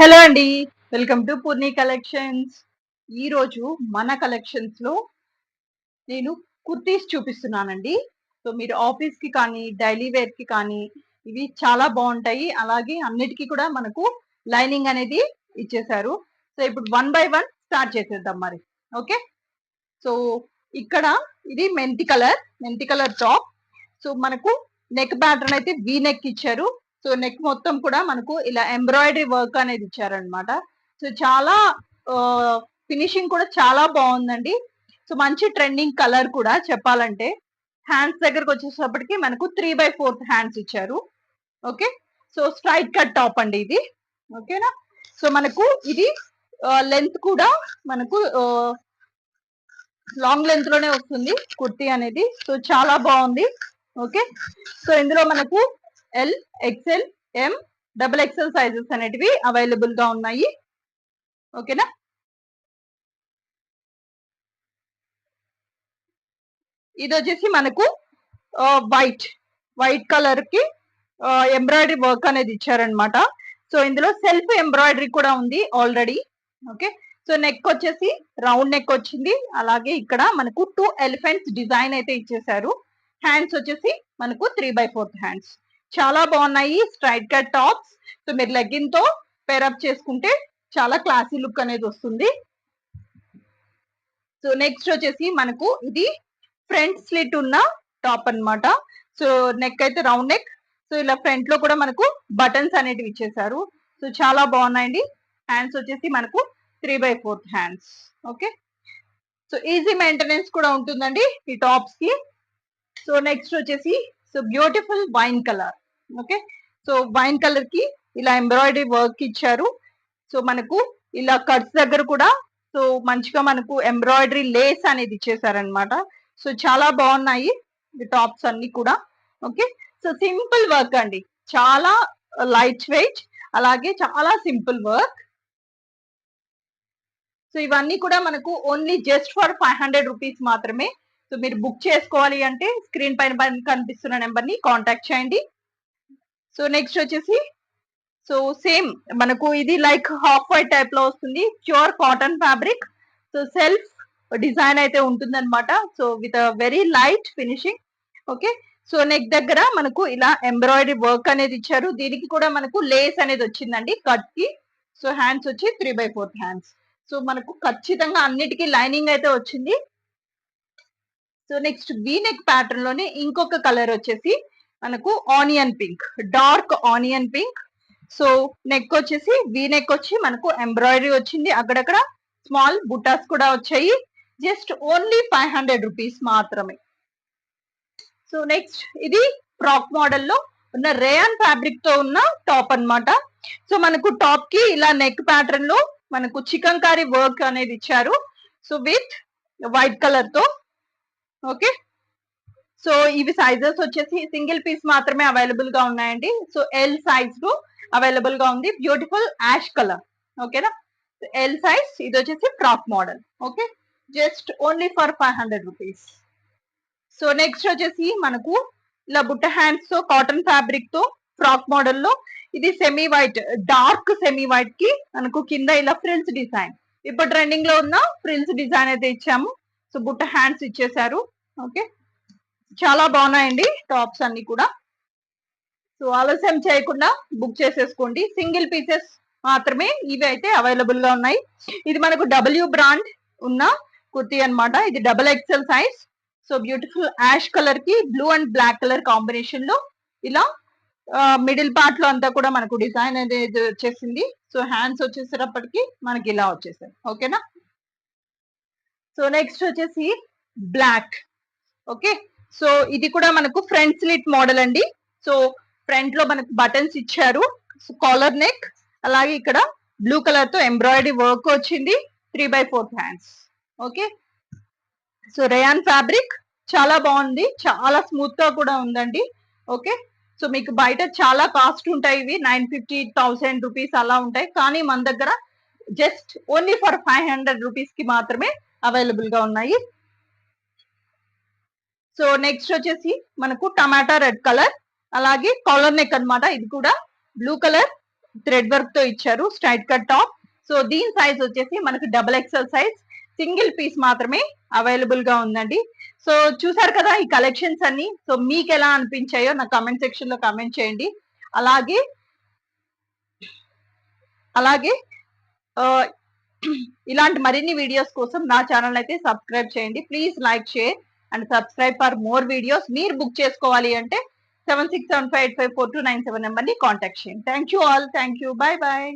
Hello అండి. Welcome to Poorni collections. ఈరోజు మన కలెక్షన్స్లో నేను కుర్తీస్ చూపిస్తున్నానండి. సో మీరు ఆఫీస్కి కానీ డైలీ వేర్కి కానీ ఇవి చాలా బాగుంటాయి. అలాగే అన్నిటికీ కూడా మనకు లైనింగ్ అనేది ఇచ్చేసారు సో ఇప్పుడు వన్ బై వన్ స్టార్ట్ చేసేద్దాం మరి. ఓకే? సో ఇక్కడ ఇది మెంతి కలర్ మెంతి కలర్ టాప్. సో మనకు నెక్ ప్యాటర్న్ అయితే వీ నెక్ ఇచ్చారు. సో నెక్ మొత్తం కూడా మనకు ఇలా ఎంబ్రాయిడరీ వర్క్ అనేది ఇచ్చారనమాట సో చాలా ఫినిషింగ్ కూడా చాలా బాగుందండి. సో మంచి ట్రెండింగ్ కలర్ కూడా చెప్పాలంటే. హ్యాండ్స్ దగ్గరకు వచ్చేటప్పటికి మనకు త్రీ బై ఫోర్త్ హ్యాండ్స్ ఇచ్చారు. Okay? So straight cut top అండి ఇది. ఓకేనా? సో మనకు ఇది లెంత్ కూడా మనకు లాంగ్ లెంత్లోనే వస్తుంది కుర్తీ అనేది. సో చాలా బాగుంది. ఓకే? సో ఇందులో మనకు L XL M double XL sizes అనేటివి అవైలబుల్గా ఉన్నాయి. ఓకేనా ఇది వచ్చేసి మనకు వైట్ వైట్ కలర్కి ఎంబ్రాయిడరీ వర్క్ అనేది ఇచ్చారనమాట సో ఇందులో సెల్ఫ్ ఎంబ్రాయిడరీ కూడా ఉంది ఆల్రెడీ ఓకే సో నెక్ వచ్చేసి రౌండ్ నెక్ వచ్చింది. అలాగే ఇక్కడ మనకు టూ ఎలిఫెంట్స్ డిజైన్ అయితే ఇచ్చేసారు. హ్యాండ్స్ వచ్చేసి మనకు త్రీ బై ఫోర్త్ హ్యాండ్స్ చాలా బాగున్నాయి స్ట్రైట్ కట్ టాప్స్ సో మీరు లెగ్గిన్తో పేరప్ చేసుకుంటే చాలా క్లాసీ లుక్ అనేది వస్తుంది. సో నెక్స్ట్ వచ్చేసి మనకు ఇది ఫ్రంట్ స్లిట్ ఉన్న టాప్ అనమాట సో నెక్ అయితే రౌండ్ నెక్ సో ఇలా ఫ్రంట్లో కూడా మనకు బటన్స్ అనేటివి ఇచ్చేసారు సో చాలా బాగున్నాయండి. హ్యాండ్స్ వచ్చేసి మనకు three by fourth hands okay so easy maintenance కూడా ఉంటుందండి ఈ టాప్స్కి. సో నెక్స్ట్ వచ్చేసి so beautiful wine colour okay so wine కలర్కి ఇలా ఎంబ్రాయిడరీ వర్క్ ఇచ్చారు. సో మనకు ఇలా కట్స్ దగ్గర కూడా సో మంచిగా మనకు ఎంబ్రాయిడరీ లేస్ అనేది ఇచ్చేసారనమాట సో చాలా బాగున్నాయి టాప్స్ అన్ని కూడా. ఓకే సో సింపుల్ వర్క్ అండి. చాలా uh, లైట్ వెయిట్ అలాగే చాలా సింపుల్ వర్క్ సో ఇవన్నీ కూడా మనకు only just for five hundred rupees మాత్రమే సో మీరు బుక్ చేసుకోవాలి అంటే స్క్రీన్ పైన కనిపిస్తున్న నెంబర్ని కాంటాక్ట్ చేయండి. సో నెక్స్ట్ వచ్చేసి సో సేమ్ మనకు ఇది లైక్ హాఫ్ వైట్ టైప్లో వస్తుంది pure cotton fabric. So self design అయితే ఉంటుందన్నమాట. So with very light finishing okay. So neck దగ్గర మనకు ఇలా ఎంబ్రాయిడరీ వర్క్ అనేది ఇచ్చారు. దీనికి కూడా మనకు లేస్ అనేది వచ్చిందండి కట్కి సో హ్యాండ్స్ వచ్చి three by fourth hands. So మనకు ఖచ్చితంగా అన్నిటికీ లైనింగ్ అయితే వచ్చింది. సో నెక్స్ట్ వీ నెక్ ప్యాటర్న్లోనే ఇంకొక కలర్ వచ్చేసి మనకు onion pink dark onion pink so neck వచ్చేసి వీ నెక్ వచ్చి మనకు ఎంబ్రాయిడరీ వచ్చింది. అక్కడక్కడ స్మాల్ బుటాస్ కూడా వచ్చాయి. Just only five hundred rupees మాత్రమే. సో నెక్స్ట్ ఇది ఫ్రాక్ మోడల్లో ఉన్న రేయాన్ ఫ్యాబ్రిక్తో ఉన్న టాప్ అనమాట సో మనకు టాప్కి ఇలా నెక్ ప్యాటర్న్లో మనకు చికెన్ కారీ వర్క్ అనేది ఇచ్చారు. సో విత్ వైట్ కలర్తో ఓకే సో ఇవి సైజెస్ వచ్చేసి సింగిల్ పీస్ మాత్రమే అవైలబుల్గా ఉన్నాయండి. సో ఎల్ సైజ్లో అవైలబుల్గా ఉంది. బ్యూటిఫుల్ యాష్ కలర్ ఓకేనా ఎల్ సైజ్ ఇది వచ్చేసి frock model okay just only for five hundred rupees so next వచ్చేసి మనకు ఇలా బుట్ట హ్యాండ్స్తో కాటన్ ఫ్యాబ్రిక్తో ఫ్రాక్ మోడల్లో ఇది సెమీ వైట్ డార్క్ సెమీ వైట్కి మనకు కింద ఇలా ఫ్రిల్స్ డిజైన్ ఇప్పుడు ట్రెండింగ్లో ఉన్న ఫ్రిల్స్ డిజైన్ అయితే ఇచ్చాము. సో బుట్ట హ్యాండ్స్ ఇచ్చేసారు ఓకే. చాలా బాగున్నాయండి టాప్స్ అన్ని కూడా. సో ఆలస్యం చేయకుండా బుక్ చేసేసుకోండి. సింగిల్ పీసెస్ మాత్రమే ఇవి అయితే అవైలబుల్గా ఉన్నాయి. ఇది మనకు డబ్ల్యూ బ్రాండ్ ఉన్న కుర్తీ అనమాట ఇది double XL size. So beautiful ash కలర్కి బ్లూ అండ్ బ్లాక్ కలర్ కాంబినేషన్లో ఇలా మిడిల్ పార్ట్లో అంతా కూడా మనకు డిజైన్ అనేది వచ్చేసింది. సో హ్యాండ్స్ వచ్చేసేటప్పటికి మనకి ఇలా వచ్చేసాయి. ఓకేనా? సో నెక్స్ట్ వచ్చేసి బ్లాక్ ఓకే సో ఇది కూడా మనకు ఫ్రంట్ స్లిట్ మోడల్ అండి. సో ఫ్రంట్లో మనకు బటన్స్ ఇచ్చారు. కాలర్ నెక్ అలాగే ఇక్కడ బ్లూ కలర్తో ఎంబ్రాయిడరీ వర్క్ వచ్చింది. Three by fourth hands okay so rayon fabric చాలా బాగుంది. చాలా స్మూత్గా కూడా ఉందండి. ఓకే సో మీకు బయట చాలా కాస్ట్ ఉంటాయి ఇవి. నైన్ ఫిఫ్టీ థౌసండ్ రూపీస్ అలా ఉంటాయి. కానీ మన దగ్గర just only for five hundred రూపీస్కి మాత్రమే అవైలబుల్గా ఉన్నాయి. సో నెక్స్ట్ వచ్చేసి మనకు టమాటా రెడ్ కలర్ అలాగే కాలర్ నెక్ అనమాట ఇది కూడా బ్లూ కలర్ థ్రెడ్ వర్క్తో ఇచ్చారు స్ట్రైట్ కట్ టాప్. సో దీని సైజ్ వచ్చేసి మనకు double XL size single piece మాత్రమే అవైలబుల్గా ఉందండి. సో చూసారు కదా ఈ కలెక్షన్స్ అన్ని. సో మీకు ఎలా అనిపించాయో నా కమెంట్ సెక్షన్లో కమెంట్ చేయండి. అలాగే అలాగే ఇలాంటి మరిన్ని వీడియోస్ కోసం నా ఛానల్ అయితే సబ్స్క్రైబ్ చేయండి. Please like share and subscribe for more videos మీరు బుక్ చేసుకోవాలి అంటే seven six seven five eight five four two nine seven నెంబర్ని కాంటాక్ట్ చేయండి. Thank you all thank you bye bye